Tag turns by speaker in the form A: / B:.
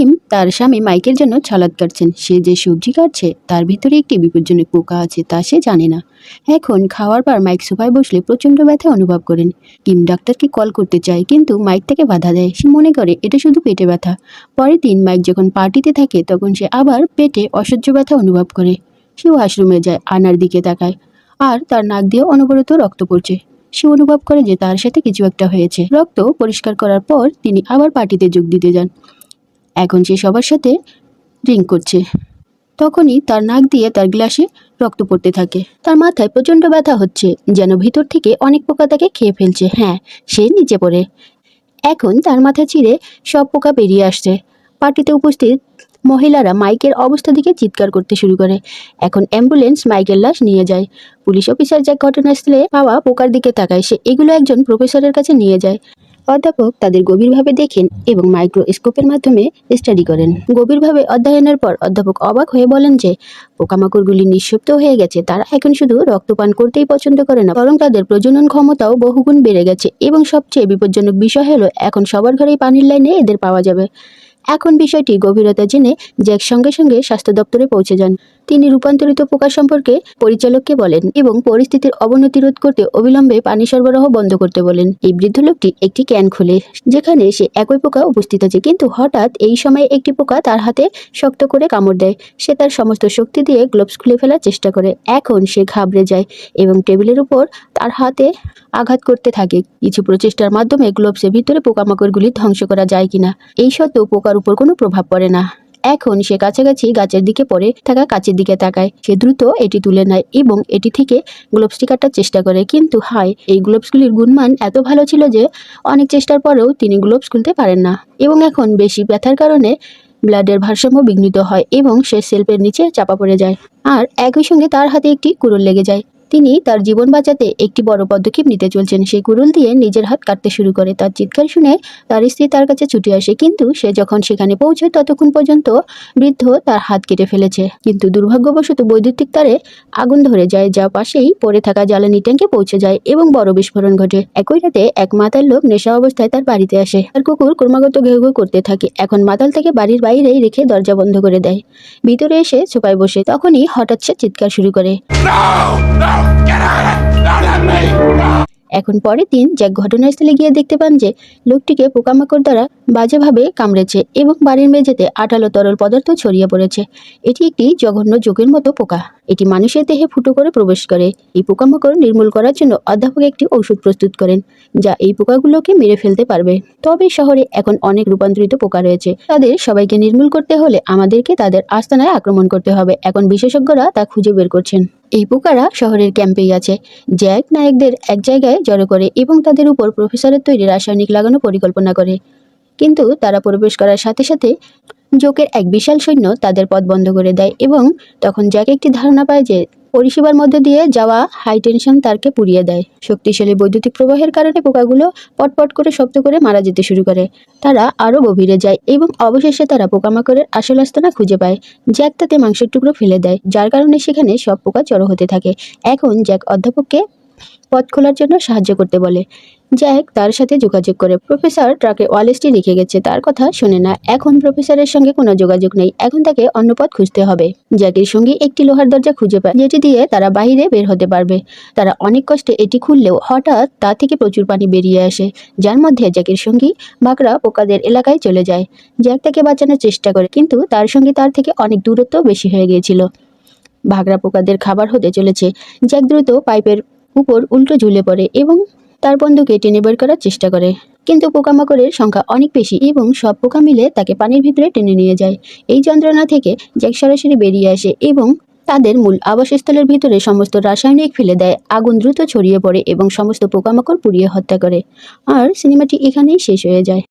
A: Kim তার স্বামী মাইকের জন্য ছালাদ কাটছেন। সে যে সবজি কাটছে, তার ভিতরে একটি বিপজ্জনক পোকা আছে, তা সে জানে না। এখন খাওয়ার পর মাইক সোফায় বসলে প্রচণ্ড ব্যথা অনুভব করেন। কিম ডাক্তারকে কল করতে চায়, কিন্তু মাইক তাকে বাধা দেয়। সে মনে করে, এটা শুধু পেটে ব্যথা। পরের দিন মাইক যখন পার্টিতে থাকে, তখন সে আবার পেটে অসহ্য ব্যথা অনুভব করে। সে ওয়াশরুমে যায়, আনার দিকে তাকায়। আর তার নাক দিয়ে অনবরত রক্ত পড়ছে। সে অনুভব করে যে তার সাথে কিছু একটা হয়েছে। রক্ত পরিষ্কার করার পর তিনি আবার পার্টিতে যোগ দিতে যান। এখন সে সবার সাথে ড্রিঙ্ক করছে, তখনই তার নাক দিয়ে তার গ্লাসে রক্ত পড়তে থাকে। তার মাথায় প্রচণ্ড ব্যথা হচ্ছে, যেন ভিতর থেকে অনেক পোকা তাকে খেয়ে ফেলছে। হ্যাঁ সে নিচে পড়ে। এখন তার মাথা চিরে সব পোকা বেরিয়ে আসছে। পার্টিতে উপস্থিত মহিলারা মাইকের অবস্থা দিকে চিৎকার করতে শুরু করে। এখন অ্যাম্বুলেন্স মাইকের লাশ নিয়ে যায়। পুলিশ অফিসার যা ঘটনাস্থলে পাওয়া পোকার দিকে তাকায়, সে এগুলো একজন প্রফেসরের কাছে নিয়ে যায়। অধ্যাপক তাদের গভীরভাবে দেখেন এবং মাইক্রোস্কোপের মাধ্যমে স্টাডি করেন। গভীরভাবে অধ্যয়নের পর অধ্যাপক অবাক হয়ে বলেন যে, পোকামাকড়গুলি নিঃশব্দ হয়ে গেছে, তারা এখন শুধু রক্তপান করতেই পছন্দ করে না, বরং তাদের প্রজনন ক্ষমতাও বহুগুণ বেড়ে গেছে এবং সবচেয়ে বিপজ্জনক বিষয় হলো, এখন সবার ঘরেই পানির লাইনে এদের পাওয়া যাবে। এখন বিষয়টি গভীরতা জেনে জ্যাক সঙ্গে সঙ্গে স্বাস্থ্য দপ্তরে পৌঁছে যান। তিনি রূপান্তরিত পোকা সম্পর্কে পরিচালককে বলেন এবং পরিস্থিতির অবনতি রোধ করতে অবিলম্বে পানি সরবরাহ বন্ধ করতে বলেন। এই বৃদ্ধ লোকটি একটি ক্যান খুলে, যেখানে সে একই পোকা উপস্থিত আছে, কিন্তু হঠাৎ এই সময় একটি পোকা তার হাতে শক্ত করে কামড় দেয়। সে তার সমস্ত শক্তি দিয়ে গ্লোভস খুলে ফেলার চেষ্টা করে। এখন সে ঘাবড়ে যায় এবং টেবিলের উপর তার হাতে আঘাত করতে থাকে। কিছু প্রচেষ্টার মাধ্যমে গ্লোভসের ভিতরে পোকামাকড়গুলি ধ্বংস করা যায় কিনা? এই সত্ত্বেও পোকার উপর কোনো প্রভাব পড়ে না। এখন সে কাছাকাছি গাছের দিকে পড়ে থাকা কাছের দিকে তাকায়। সে দ্রুত এটি তুলে নেয় এবং এটি থেকে গ্লোভসটি কাটার চেষ্টা করে। কিন্তু হায়, এই গ্লোভসগুলির গুণমান এত ভালো ছিল যে অনেক চেষ্টার পরেও তিনি গ্লোভস খুলতে পারেন না। এবং এখন বেশি ব্যথার কারণে ব্লাডের ভারসাম্য বিঘ্নিত হয় এবং সে সেলফের নিচে চাপা পড়ে যায়। আর একই সঙ্গে তার হাতে একটি কুড়ুল লেগে যায়। তিনি তার জীবন বাঁচাতে একটি বড় পদক্ষেপ নিতে চলছেন। সেই কুড়ুল দিয়ে নিজের হাত কাটতে শুরু করে। তার চিৎকার শুনে তার স্ত্রী তার কাছে ছুটে আসে, কিন্তু সে যখন সেখানে পৌঁছয় ততক্ষণ পর্যন্ত বৃদ্ধ তার হাত কেটে ফেলেছে। কিন্তু দুর্ভাগ্যবশত বৈদ্যুতিক তারে আগুন ধরে যায়, যা পাশেই পড়ে থাকা জ্বালানি ট্যাঙ্কে পৌঁছে যায় এবং বড় বিস্ফোরণ ঘটে। একই রাতে এক মাতাল লোক নেশা অবস্থায় তার বাড়িতে আসে। তার কুকুর ক্রমাগত ঘেউ ঘেউ করতে থাকে। এখন মাতাল তাকে বাড়ির বাইরেই রেখে দরজা বন্ধ করে দেয়। ভিতরে এসে সোফায় বসে। তখনই হঠাৎ সে চিৎকার শুরু করে। এখন পরের দিন জ্যাক ঘটনাস্থলে গিয়ে দেখতে পান যে লোকটিকে পোকামাকড় দ্বারা বাজেভাবে কামড়েছে এবং বাড়ির মেঝেতে আঠালো তরল পদার্থ ছড়িয়ে পড়েছে। এটি একটি জঘন্য যোগের মতো পোকা। এটি মানুষের দেহে ফুটো করে প্রবেশ করে। এই পোকামাকড় নির্মূল করার জন্য অধ্যাপক একটি ঔষধ প্রস্তুত করেন, যা এই পোকাগুলোকে মেরে ফেলতে পারবে। তবে শহরে এখন অনেক রূপান্তরিত পোকা রয়েছে। তাদের সবাইকে নির্মূল করতে হলে আমাদেরকে তাদের আস্তানায় আক্রমণ করতে হবে। এখন বিশেষজ্ঞরা তা খুঁজে বের করছেন। এই পোকারা শহরের ক্যাম্পেই আছে। জ্যাক, নায়কদের এক জায়গায় জড়ো করে এবং তাদের উপর প্রফেসরের তৈরি রাসায়নিক লাগানো পরিকল্পনা করে। কিন্তু তারা প্রবেশ করার সাথে সাথে জোকের এক বিশাল সৈন্য তাদের পথ বন্ধ করে দেয় এবং তখন জ্যাক একটি ধারণা পায় যে পরিষেবার মধ্যে দিয়ে যাওয়া হাই টেনশন তারকে পুড়িয়ে দেয়। শক্তিশালী বৈদ্যুতিক প্রবাহের কারণে পোকাগুলো পটপট করে শব্দ করে মারা যেতে শুরু করে। তারা আরও গভীরে যায় এবং অবশেষে তারা পোকামাকড়ের আসল আস্তানা খুঁজে পায়। জ্যাক তাতে মাংসের টুকরো ফেলে দেয়, যার কারণে সেখানে সব পোকা চড়ো হতে থাকে। এখন জ্যাক অধ্যাপককে পথ খোলার জন্য সাহায্য করতে বলে। জ্যাক তার সাথে যোগাযোগ করে প্রফেসর ট্রাকে ওয়ালেসটি রেখে গেছে। তার কথা শুনে না। এখন প্রফেসরের সঙ্গে কোনো যোগাযোগ নেই। এখন তাকে অন্য পথ খুঁজতে হবে। জ্যাকের সঙ্গে একটি লোহার দরজা খুঁজে পায়, যেটি দিয়ে তারা বাইরে বের হতে পারবে। তারা অনেক কষ্টে এটি খুললেও হঠাৎ তা থেকে প্রচুর পানি বেরিয়ে আসে, যার মধ্যে জ্যাকের সঙ্গী বাকরা পোকাদের এলাকায় চলে যায়। জ্যাক তাকে বাঁচানোর চেষ্টা করে, কিন্তু তার সঙ্গে তার থেকে অনেক দূরত্ব বেশি হয়ে গিয়েছিল। ভাগরা পোকাদের খাবার হতে চলেছে। জ্যাক দ্রুত পাইপের উপর উল্টো ঝুলে পড়ে এবং তার বন্ধুকে টেনে বের করার চেষ্টা করে। কিন্তু পোকামাকড়ের সংখ্যা অনেক বেশি এবং সব পোকা মিলে তাকে পানির ভিতরে টেনে নিয়ে যায়। এই যন্ত্রণা থেকে জ্যাক সরাসরি বেরিয়ে আসে এবং তাদের মূল আবাসস্থলের ভিতরে সমস্ত রাসায়নিক ফেলে দেয়, আগুন দ্রুত ছড়িয়ে পড়ে এবং সমস্ত পোকামাকড় পুড়িয়ে হত্যা করে। আর সিনেমাটি এখানেই শেষ হয়ে যায়।